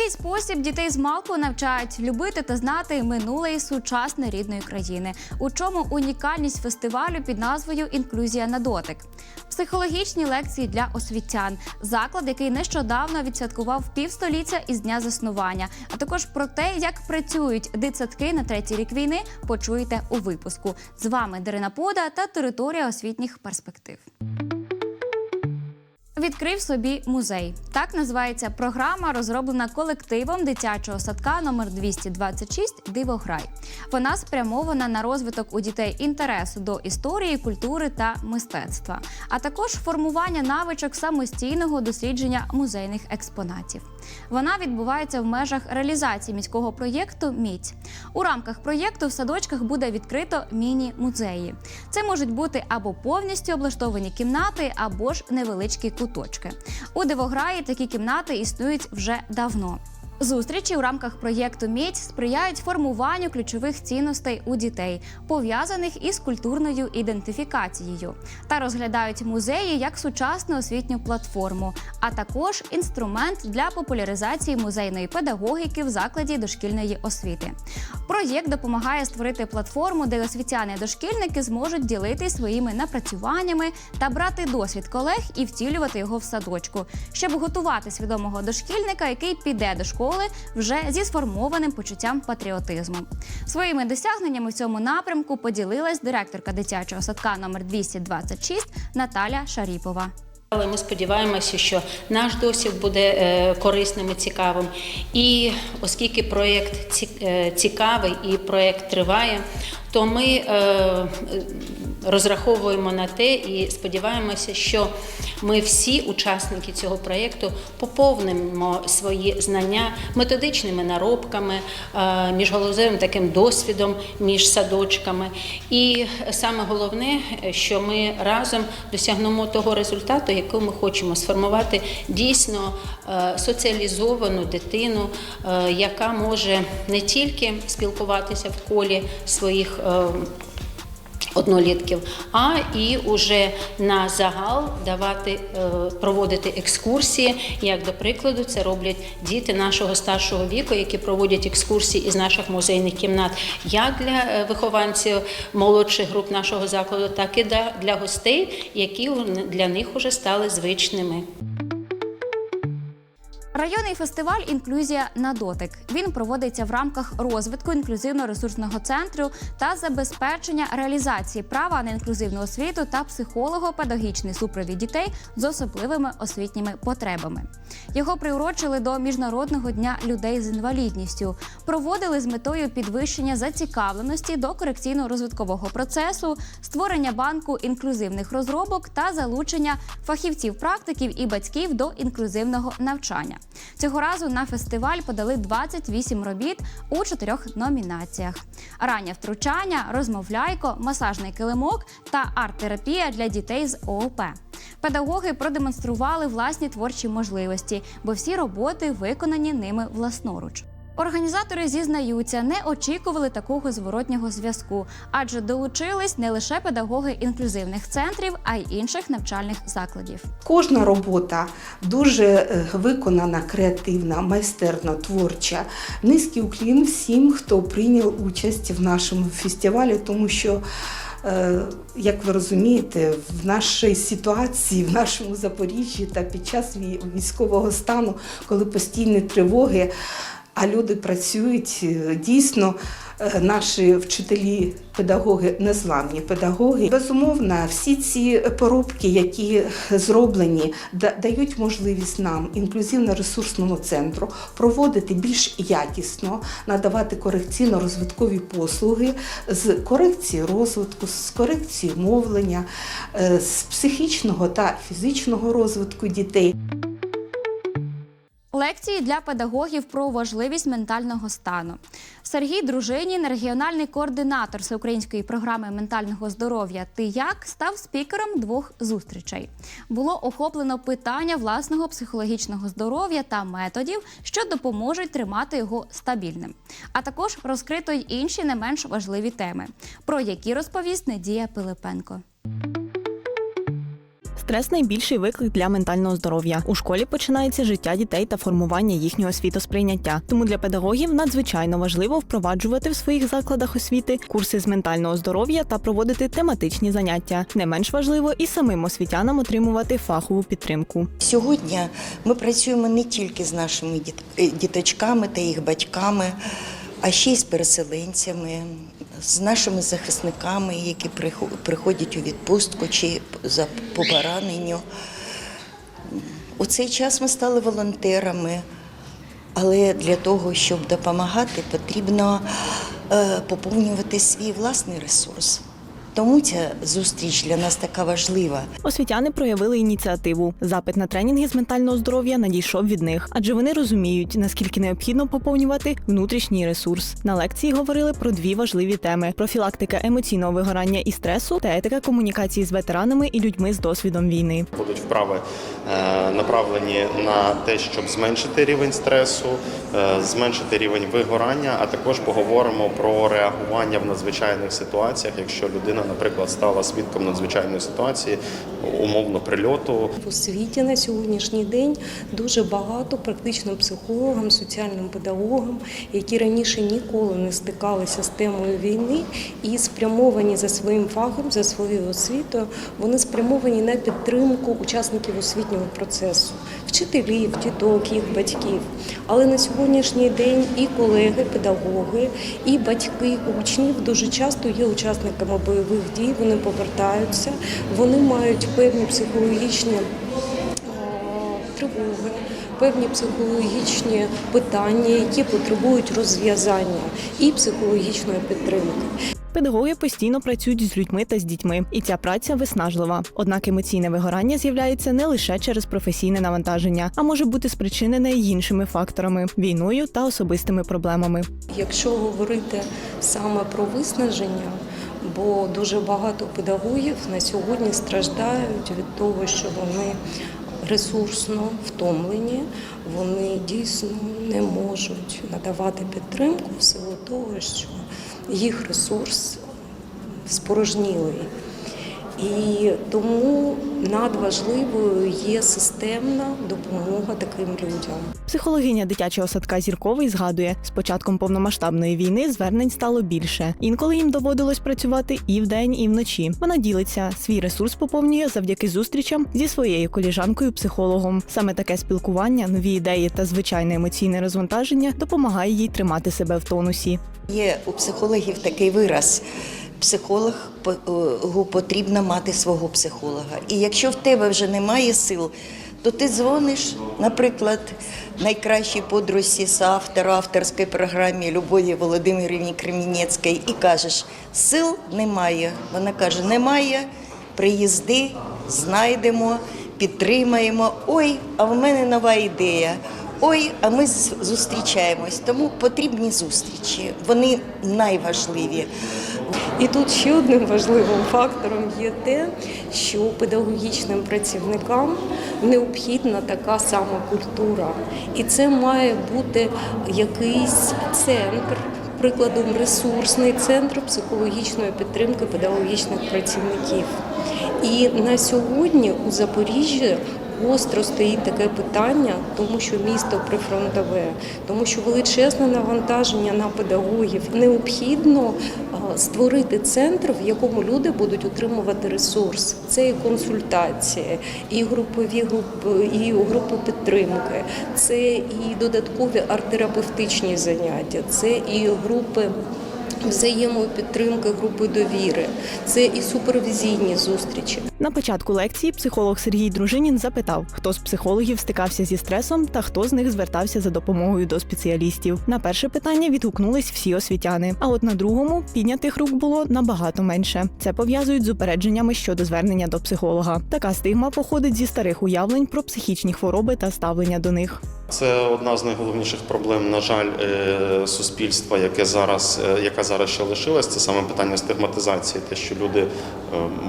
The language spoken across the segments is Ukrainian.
такий спосіб дітей з малку навчають любити та знати минуле і сучасне рідної країни. У чому унікальність фестивалю під назвою Інклюзія на дотик. Психологічні лекції для освітян, заклад, який нещодавно відсвяткував півстоліття із дня заснування. А також про те, як працюють дитсадки на третій рік війни, почуєте у випуску. З вами Дарина Пода та територія освітніх перспектив. Відкрив собі музей. Так називається програма, розроблена колективом дитячого садка номер 226 Дивограй. Вона спрямована на розвиток у дітей інтересу до історії, культури та мистецтва, а також формування навичок самостійного дослідження музейних експонатів. Вона відбувається в межах реалізації міського проєкту Міць. У рамках проєкту в садочках буде відкрито міні-музеї. Це можуть бути або повністю облаштовані кімнати, або ж невеличкі куточки. У Дивограї такі кімнати існують вже давно. Зустрічі у рамках проєкту Мідь сприяють формуванню ключових цінностей у дітей, пов'язаних із культурною ідентифікацією, та розглядають музеї як сучасну освітню платформу, а також інструмент для популяризації музейної педагогіки в закладі дошкільної освіти. Проєкт допомагає створити платформу, де освітяни дошкільники зможуть ділитися своїми напрацюваннями та брати досвід колег і втілювати його в садочку, щоб готувати свідомого дошкільника, який піде до школи вже зі сформованим почуттям патріотизму. Своїми досягненнями в цьому напрямку поділилась директорка дитячого садка номер 226 Наталя Шаріпова. Але ми сподіваємося, що наш досвід буде е, корисним і цікавим. І оскільки проєкт е, цікавий і проєкт триває, то ми е, розраховуємо на те і сподіваємося, що ми всі учасники цього проєкту поповнимо свої знання методичними наробками, е, міжгалузевим таким досвідом між садочками. І саме головне, що ми разом досягнемо того результату, який ми хочемо сформувати дійсно е, соціалізовану дитину, е, яка може не тільки спілкуватися в колі своїх. Однолітків, а і уже на загал давати е, проводити екскурсії. Як до прикладу, це роблять діти нашого старшого віку, які проводять екскурсії із наших музейних кімнат, як для е, вихованців молодших груп нашого закладу, так і для гостей, які для них уже стали звичними. Районний фестиваль Інклюзія на дотик. Він проводиться в рамках розвитку інклюзивно-ресурсного центру та забезпечення реалізації права на інклюзивну освіту та психолого-педагогічний супровід дітей з особливими освітніми потребами. Його приурочили до міжнародного дня людей з інвалідністю. Проводили з метою підвищення зацікавленості до корекційно-розвиткового процесу, створення банку інклюзивних розробок та залучення фахівців, практиків і батьків до інклюзивного навчання. Цього разу на фестиваль подали 28 робіт у чотирьох номінаціях: раннє втручання, розмовляйко, масажний килимок та арт-терапія для дітей з ООП. Педагоги продемонстрували власні творчі можливості, бо всі роботи виконані ними власноруч. Організатори зізнаються, не очікували такого зворотнього зв'язку, адже долучились не лише педагоги інклюзивних центрів, а й інших навчальних закладів. Кожна робота дуже е, виконана, креативна, майстерно, творча. Низький уклін всім, хто прийняв участь в нашому фестивалі, тому що. е, Як ви розумієте, в нашій ситуації, в нашому Запоріжжі та під час військового стану, коли постійні тривоги, а люди працюють е, дійсно. е, Наші вчителі, педагоги, незламні педагоги. Безумовно, всі ці поробки, які зроблені, дають можливість нам, інклюзивно-ресурсному центру, проводити більш якісно, надавати корекційно-розвиткові послуги з корекції розвитку, з корекції мовлення, е, з психічного та фізичного розвитку дітей. Лекції для педагогів про важливість ментального стану. Сергій Дружинін, регіональний координатор всеукраїнської програми ментального здоров'я Ти як став спікером двох зустрічей. Було охоплено питання власного психологічного здоров'я та методів, що допоможуть тримати його стабільним. А також розкрито й інші не менш важливі теми, про які розповість Недія Пилипенко. Стрес найбільший виклик для ментального здоров'я. У школі починається життя дітей та формування їхнього світосприйняття. Тому для педагогів надзвичайно важливо впроваджувати в своїх закладах освіти курси з ментального здоров'я та проводити тематичні заняття. Не менш важливо і самим освітянам отримувати фахову підтримку. Сьогодні ми працюємо не тільки з нашими е, діточками та їх батьками, а ще й з переселенцями, з нашими захисниками, які приходять у відпустку чи за по пораненню. У цей час ми стали волонтерами, але для того, щоб допомагати, потрібно е, поповнювати свій власний ресурс. Тому ця зустріч для нас така важлива. Освітяни проявили ініціативу. Запит на тренінги з ментального здоров'я надійшов від них, адже вони розуміють, наскільки необхідно поповнювати внутрішній ресурс. На лекції говорили про дві важливі теми: профілактика емоційного вигорання і стресу та етика комунікації з ветеранами і людьми з досвідом війни. Будуть вправи е, направлені на те, щоб зменшити рівень стресу, зменшити рівень вигорання, а також поговоримо про реагування в надзвичайних ситуаціях, якщо людина, наприклад, стала свідком надзвичайної ситуації, умовно прильоту, У світі на сьогоднішній день дуже багато практичним психологам, соціальним педагогам, які раніше ніколи не стикалися з темою війни і спрямовані за своїм фахом, за своєю освітою, вони спрямовані на підтримку учасників освітнього процесу, вчителів, діток, їх батьків. Але на сьогоднішній день і колеги, педагоги, і батьки учнів дуже часто є учасниками бойових дій. Вони повертаються, вони мають певні психологічні е, тривоги, певні психологічні питання, які потребують розв'язання і психологічної підтримки. Педагоги постійно працюють з людьми та з дітьми, і ця праця виснажлива. Однак емоційне вигорання з'являється не лише через професійне навантаження, а може бути спричинене й іншими факторами війною та особистими проблемами. Якщо говорити саме про виснаження, бо дуже багато педагогів на сьогодні страждають від того, що вони ресурсно втомлені, вони дійсно не можуть надавати підтримку в силу того, що їх ресурс спорожнілий. І тому надважливою є системна допомога таким людям. Психологиня дитячого садка Зірковий згадує, з початком повномасштабної війни звернень стало більше. Інколи їм доводилось працювати і вдень, і вночі. Вона ділиться свій ресурс поповнює завдяки зустрічам зі своєю коліжанкою-психологом. Саме таке спілкування, нові ідеї та звичайне емоційне розвантаження допомагає їй тримати себе в тонусі. Є у психологів такий вираз. Психологу потрібно мати свого психолога. І якщо в тебе вже немає сил, то ти дзвониш, наприклад, найкращій подружці з автору авторської програмі Любові Володимирівні Кремінецької і кажеш, сил немає. Вона каже, немає, приїзди, знайдемо, підтримаємо. Ой, а в мене нова ідея. Ой, а ми зустрічаємось. Тому потрібні зустрічі. Вони найважливі. І тут ще одним важливим фактором є те, що педагогічним працівникам необхідна така сама культура. І це має бути якийсь центр, прикладом ресурсний центр психологічної підтримки педагогічних працівників. І на сьогодні у Запоріжжі Гостро стоїть таке питання, тому що місто прифронтове, тому що величезне навантаження на педагогів. Необхідно створити центр, в якому люди будуть отримувати ресурс. Це і консультації, і групові групи, і групи підтримки, це і додаткові арт-терапевтичні заняття, це і групи. Взаємопідтримки групи довіри, це і супервізійні зустрічі. На початку лекції психолог Сергій Дружинін запитав, хто з психологів стикався зі стресом та хто з них звертався за допомогою до спеціалістів. На перше питання відгукнулись всі освітяни. А от на другому піднятих рук було набагато менше. Це пов'язують з упередженнями щодо звернення до психолога. Така стигма походить зі старих уявлень про психічні хвороби та ставлення до них. Це одна з найголовніших проблем, на жаль, е, суспільства, яке зараз, е, яка зараз ще лишилась. Це саме питання стигматизації, те, що люди е,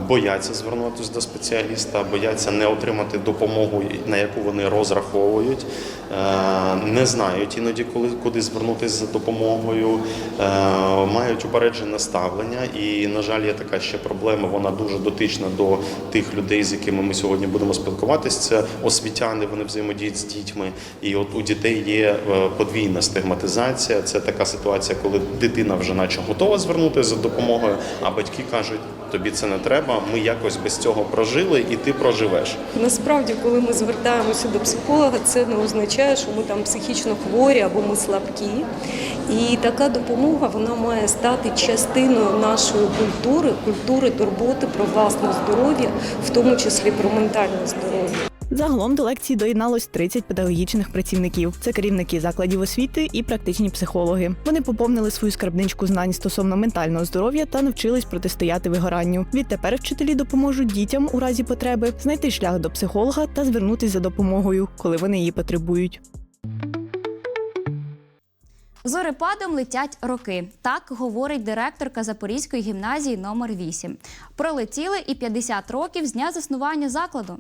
бояться звернутися до спеціаліста, бояться не отримати допомогу, на яку вони розраховують, не знають іноді, коли куди звернутися за допомогою, мають упереджене ставлення. І, на жаль, є така ще проблема. Вона дуже дотична до тих людей, з якими ми сьогодні будемо спілкуватися. Це освітяни, вони взаємодіють з дітьми. І от у дітей є е, подвійна стигматизація. Це така ситуація, коли дитина вже наче готова звернутися за допомогою, а батьки кажуть, тобі це не треба. Ми якось без цього прожили, і ти проживеш. Насправді, коли ми звертаємося до психолога, це не означає, що ми там психічно хворі або ми слабкі. І така допомога вона має стати частиною нашої культури, культури турботи про власне здоров'я, в тому числі про ментальне здоров'я. Загалом до лекції доєдналось 30 педагогічних працівників. Це керівники закладів освіти і практичні психологи. Вони поповнили свою скарбничку знань стосовно ментального здоров'я та навчились протистояти вигоранню. Відтепер вчителі допоможуть дітям у разі потреби знайти шлях до психолога та звернутися за допомогою, коли вони її потребують. Зорепадом летять роки. Так говорить директорка Запорізької гімназії номер 8 Пролетіли і 50 років з дня заснування закладу.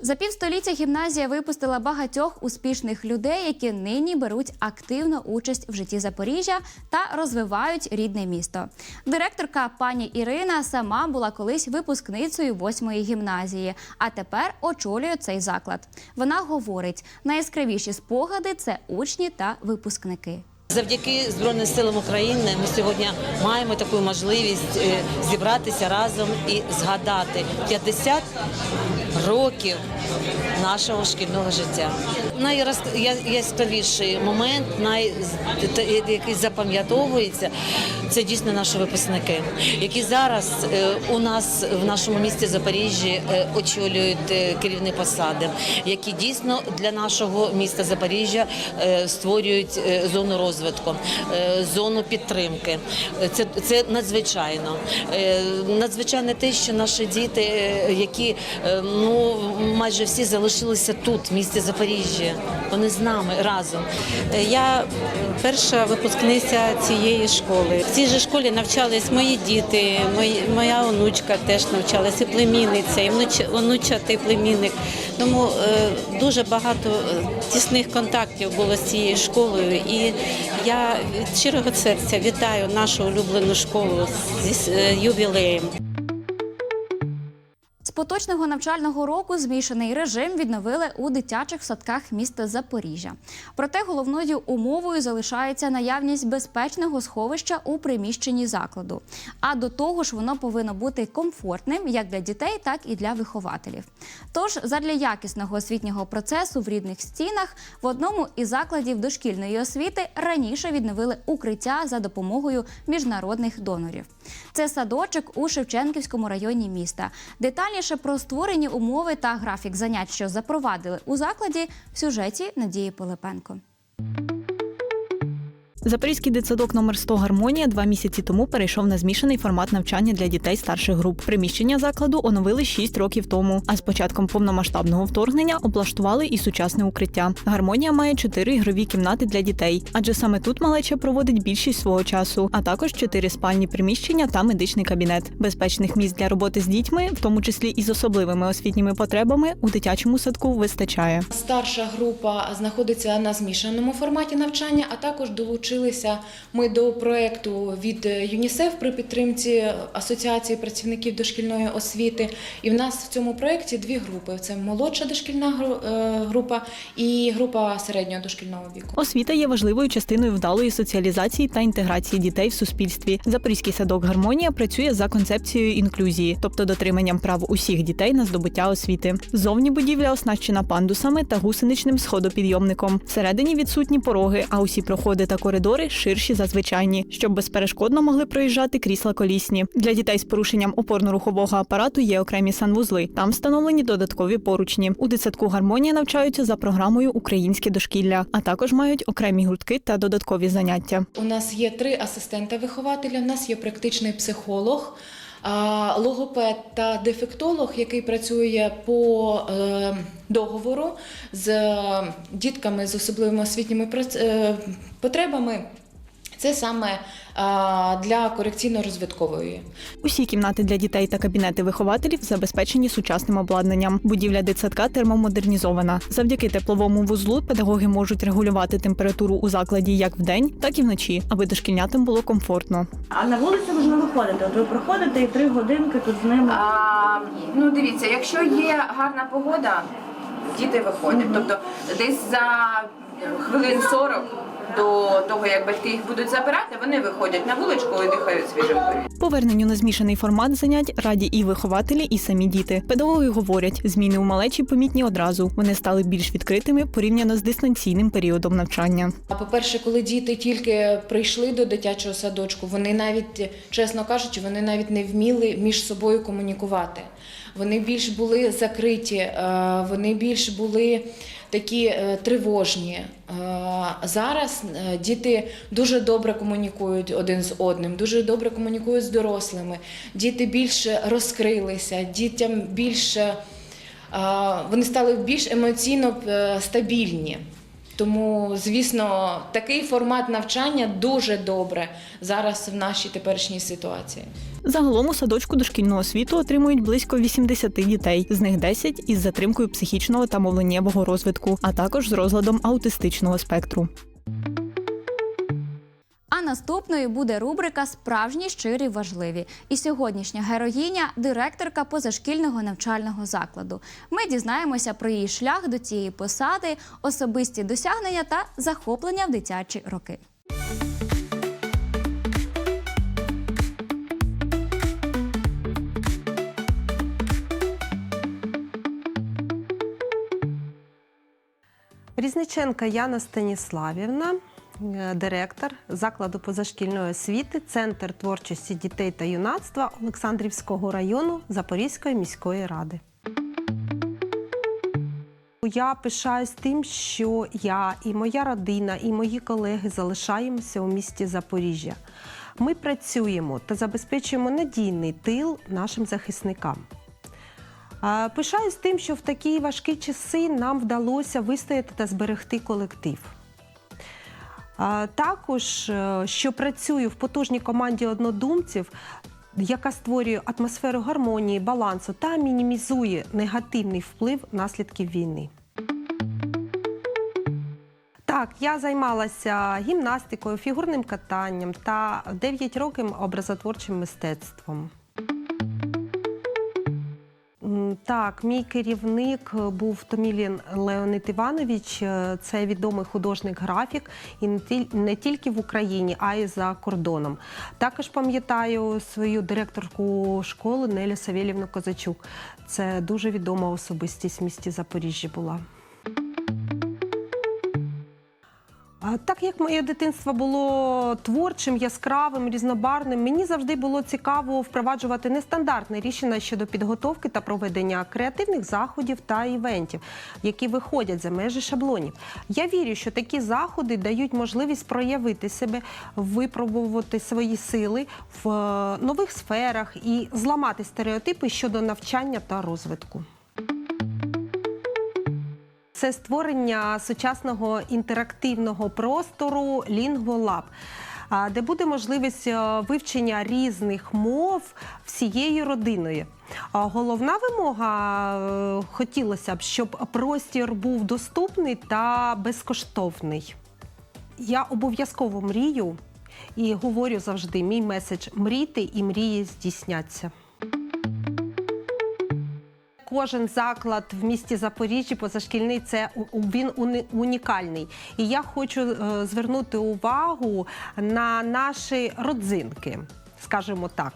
За півстоліття гімназія випустила багатьох успішних людей, які нині беруть активну участь в житті Запоріжжя та розвивають рідне місто. Директорка пані Ірина сама була колись випускницею восьмої гімназії, а тепер очолює цей заклад. Вона говорить: найяскравіші спогади це учні та випускники. Завдяки Збройним силам України ми сьогодні маємо таку можливість е, зібратися разом і згадати 50 років нашого шкільного життя. Найяскравіший момент, най, який запам'ятовується, це дійсно наші випускники, які зараз е, у нас в нашому місті Запоріжжі е, очолюють е, керівні посади, які дійсно для нашого міста Запоріжжя створюють зону розвитку, зону підтримки. Це, це надзвичайно. Надзвичайно те, що наші діти, які ну майже всі залишилися тут, в місті Запоріжжя, вони з нами разом. Я перша випускниця цієї школи. В цій же школі навчались мої діти, моя онучка теж навчалася, і племінниця, і внуч- онучатий племінник. Тому е, дуже багато е, тісних контактів було з цією школою. І я від щирого серця вітаю нашу улюблену школу е, ювілеєм. Поточного навчального року змішаний режим відновили у дитячих садках міста Запоріжжя. Проте головною умовою залишається наявність безпечного сховища у приміщенні закладу. А до того ж, воно повинно бути комфортним як для дітей, так і для вихователів. Тож, задля якісного освітнього процесу в рідних стінах в одному із закладів дошкільної освіти раніше відновили укриття за допомогою міжнародних донорів. Це садочок у Шевченківському районі міста. Детальніше про створені умови та графік занять, що запровадили у закладі, в сюжеті Надії Пилипенко. Запорізький дитсадок номер 100 Гармонія два місяці тому перейшов на змішаний формат навчання для дітей старших груп. Приміщення закладу оновили 6 років тому. А з початком повномасштабного вторгнення облаштували і сучасне укриття. Гармонія має чотири ігрові кімнати для дітей, адже саме тут малеча проводить більшість свого часу, а також чотири спальні приміщення та медичний кабінет. Безпечних місць для роботи з дітьми, в тому числі і з особливими освітніми потребами, у дитячому садку вистачає. Старша група знаходиться на змішаному форматі навчання, а також долучилися ми до проєкту від ЮНІСЕФ при підтримці Асоціації працівників дошкільної освіти. І в нас в цьому проєкті дві групи: це молодша дошкільна е, група і група середнього дошкільного віку. Освіта є важливою частиною вдалої соціалізації та інтеграції дітей в суспільстві. Запорізький садок Гармонія працює за концепцією інклюзії, тобто дотриманням прав усіх дітей на здобуття освіти. Зовні будівля оснащена пандусами та гусеничним сходопідйомником. Всередині відсутні пороги, а усі проходи та коридори ширші за звичайні, щоб безперешкодно могли проїжджати крісла колісні. Для дітей з порушенням опорно-рухового апарату є окремі санвузли. Там встановлені додаткові поручні. У дитсадку гармонія навчаються за програмою Українське дошкілля, а також мають окремі гуртки та додаткові заняття. У нас є три асистента вихователя, у нас є практичний психолог. Логопед та дефектолог, який працює по е, договору з е, дітками з особливими освітніми е, потребами, це саме а, для корекційно-розвиткової. Усі кімнати для дітей та кабінети вихователів забезпечені сучасним обладнанням. Будівля дитсадка термомодернізована. Завдяки тепловому вузлу педагоги можуть регулювати температуру у закладі як вдень, так і вночі, аби дошкільнятам було комфортно. А на вулицю ви ж не виходите. От ви приходите і три годинки тут з ними. А, ну дивіться, якщо є гарна погода, діти виходять. Тобто десь за хвилин 40 до того, як батьки їх будуть забирати, вони виходять на вуличку і дихають свіжим повітрям. Поверненню на змішаний формат занять раді і вихователі, і самі діти. Педагоги говорять, зміни у малечі помітні одразу. Вони стали більш відкритими порівняно з дистанційним періодом навчання. А по-перше, коли діти тільки прийшли до дитячого садочку, вони навіть, чесно кажучи, вони навіть не вміли між собою комунікувати. Вони більш були закриті, е, вони більш були такі е, тривожні. Е, Зараз е, діти дуже добре комунікують один з одним, дуже добре комунікують з дорослими. Діти більше розкрилися, дітям більше вони стали більш емоційно стабільні. Тому, звісно, такий формат навчання дуже добре зараз в нашій теперішній ситуації. Загалом у садочку дошкільного освіту отримують близько 80 дітей, з них 10 із затримкою психічного та мовленнєвого розвитку, а також з розладом аутистичного спектру. Наступною буде рубрика Справжні щирі важливі. І сьогоднішня героїня директорка позашкільного навчального закладу. Ми дізнаємося про її шлях до цієї посади, особисті досягнення та захоплення в дитячі роки. Різниченка Яна Станіславівна, директор закладу позашкільної освіти, Центр творчості дітей та юнацтва Олександрівського району Запорізької міської ради. Я пишаюсь тим, що я і моя родина, і мої колеги залишаємося у місті Запоріжжя. Ми працюємо та забезпечуємо надійний тил нашим захисникам. Пишаюсь тим, що в такі важкі часи нам вдалося вистояти та зберегти колектив. Також, е, що працюю в потужній команді однодумців, яка створює атмосферу гармонії, балансу та мінімізує негативний вплив наслідків війни. Так, я займалася гімнастикою, фігурним катанням та 9 років образотворчим мистецтвом. Так, мій керівник був Томілін Леонид Іванович. Е, Це відомий художник-графік і не тіль- не тільки в Україні, а й за кордоном. Також пам'ятаю свою директорку школи Нелю Савєлівну Козачук. Це дуже відома особистість в місті Запоріжжя була. Так як моє дитинство було творчим, яскравим, різнобарним, мені завжди було цікаво впроваджувати нестандартне рішення щодо підготовки та проведення креативних заходів та івентів, які виходять за межі шаблонів. Я вірю, що такі заходи дають можливість проявити себе, випробувати свої сили в е, нових сферах і зламати стереотипи щодо навчання та розвитку. Це створення сучасного інтерактивного простору LinguaLab, де буде можливість е, вивчення різних мов всією родиною. Головна вимога е, хотілося б, щоб простір був доступний та безкоштовний. Я обов'язково мрію і говорю завжди: мій меседж мрійте і мрії здійсняться. Кожен заклад в місті Запоріжжя позашкільний це він унікальний. І я хочу е, звернути увагу на наші родзинки, скажімо так.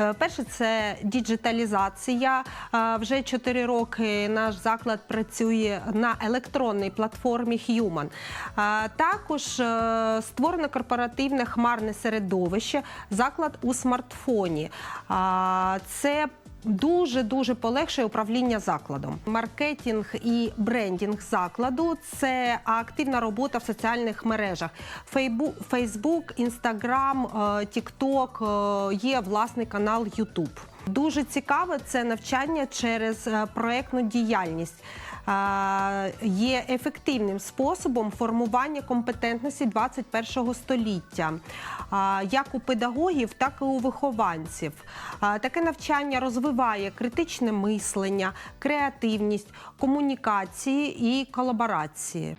Е, Перше, це діджиталізація. Е, Вже 4 роки наш заклад працює на електронній платформі Human. Також створено корпоративне хмарне середовище, заклад у смартфоні. Це дуже дуже полегшує управління закладом. Маркетинг і брендінг закладу це активна робота в соціальних мережах. Фейсбук, Інстаграм, е, Тікток, е, є власний канал Ютуб. Дуже цікаве це навчання через е, проектну діяльність. Є ефективним способом формування компетентності 21 століття, як у педагогів, так і у вихованців. Таке навчання розвиває критичне мислення, креативність, комунікації і колаборації.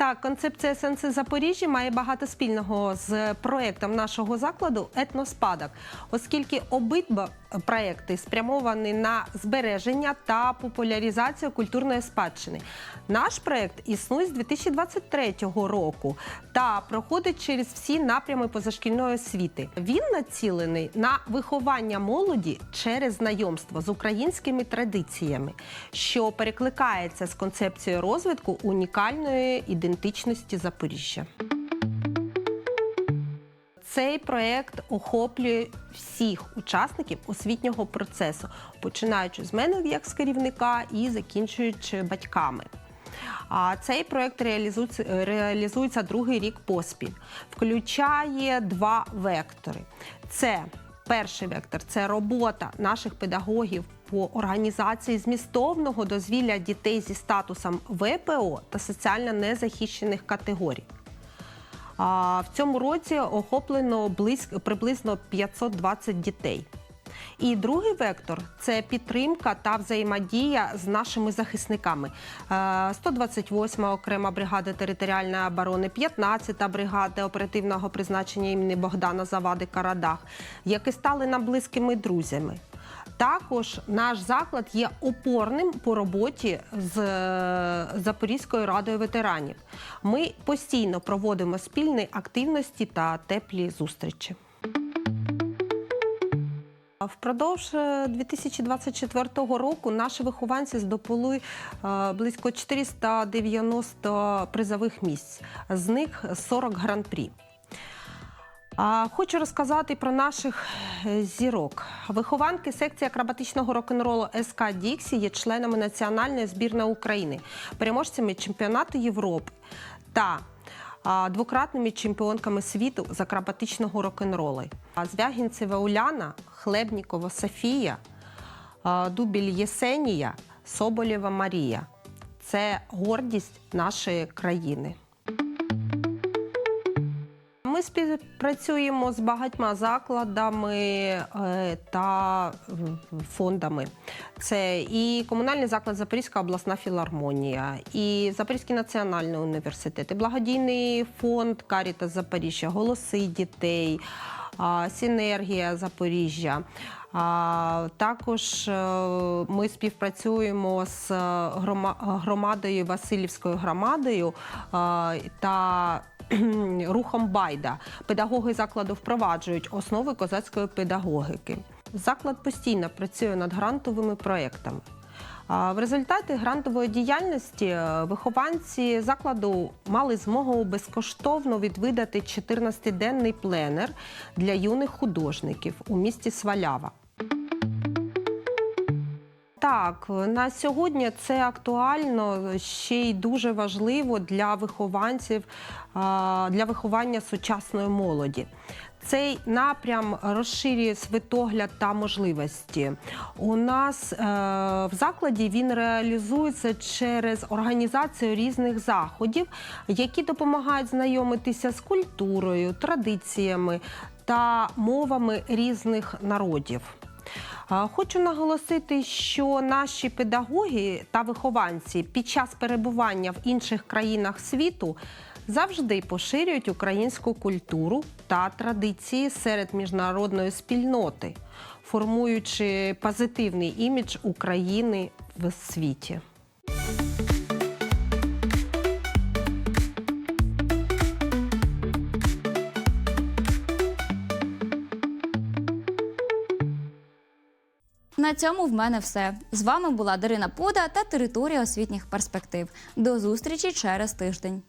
Так, концепція сенси Запоріжжя має багато спільного з проектом нашого закладу Етноспадок, оскільки обидва проекти спрямовані на збереження та популяризацію культурної спадщини. Наш проект існує з 2023 року та проходить через всі напрями позашкільної освіти. Він націлений на виховання молоді через знайомство з українськими традиціями, що перекликається з концепцією розвитку унікальної ідентичності Запоріжжя. Цей проект охоплює всіх учасників освітнього процесу, починаючи з мене як з керівника і закінчуючи батьками. А цей проект реалізується, реалізується другий рік поспіль. Включає два вектори. Це перший вектор це робота наших педагогів по організації змістовного дозвілля дітей зі статусом ВПО та соціально незахищених категорій. В цьому році охоплено близько приблизно 520 дітей. І другий вектор це підтримка та взаємодія з нашими захисниками. Е, 128 окрема бригада територіальної оборони, 15-та бригада оперативного призначення імені Богдана Завади Карадах, які стали нам близькими друзями. Також наш заклад є опорним по роботі з е, Запорізькою радою ветеранів. Ми постійно проводимо спільні активності та теплі зустрічі. Впродовж е, 2024 року наші вихованці здобули е, близько 490 призових місць, з них 40 гран-прі. Хочу розказати про наших е, зірок. Вихованки секції акробатичного рок-н-ролу СК Діксі є членами національної збірної України, переможцями чемпіонату Європи та двократними чемпіонками світу з акробатичного рок-н-ролу. Звягінцева Уляна, Хлебнікова Софія, Дубіль Єсенія, Соболєва Марія. Це гордість нашої країни. Співпрацюємо з багатьма закладами е, та фондами. Це і комунальний заклад Запорізька обласна філармонія, і Запорізький національний університет, і благодійний фонд Карітас Запоріжжя, голоси дітей, Синергія Запоріжжя. А, Також е, ми співпрацюємо з громадою Васильівською громадою та рухом Байда. Педагоги закладу впроваджують основи козацької педагогіки. Заклад постійно працює над грантовими проєктами. В результаті грантової діяльності е, вихованці закладу мали змогу безкоштовно відвідати 14-денний пленер для юних художників у місті Свалява. Так, на сьогодні це актуально ще й дуже важливо для вихованців, для виховання сучасної молоді. Цей напрям розширює світогляд та можливості. У нас е, в закладі він реалізується через організацію різних заходів, які допомагають знайомитися з культурою, традиціями та мовами різних народів. Хочу наголосити, що наші педагоги та вихованці під час перебування в інших країнах світу завжди поширюють українську культуру та традиції серед міжнародної спільноти, формуючи позитивний імідж України в світі. На цьому в мене все. З вами була Дарина Пуда та територія освітніх перспектив. До зустрічі через тиждень.